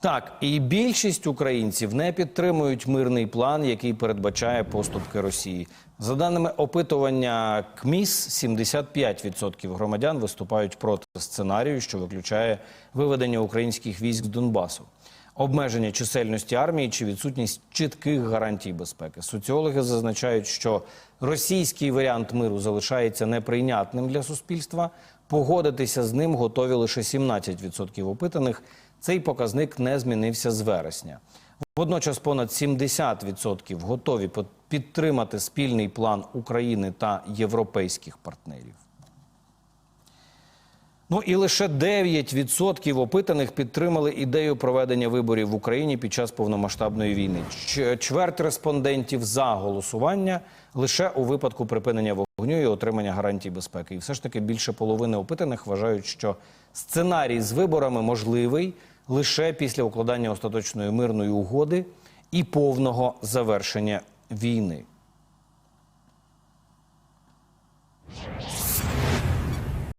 Так, і більшість українців не підтримують мирний план, який передбачає поступки Росії. За даними опитування КМІС, 75% громадян виступають проти сценарію, що виключає виведення українських військ з Донбасу. Обмеження чисельності армії чи відсутність чітких гарантій безпеки. Соціологи зазначають, що російський варіант миру залишається неприйнятним для суспільства. Погодитися з ним готові лише 17% опитаних. Цей показник не змінився з вересня. Водночас понад 70% готові підтримати спільний план України та європейських партнерів. Ну і лише 9% опитаних підтримали ідею проведення виборів в Україні під час повномасштабної війни. Чверть респондентів за голосування лише у випадку припинення вогню і отримання гарантій безпеки. І все ж таки більше половини опитаних вважають, що сценарій з виборами можливий лише після укладання остаточної мирної угоди і повного завершення війни.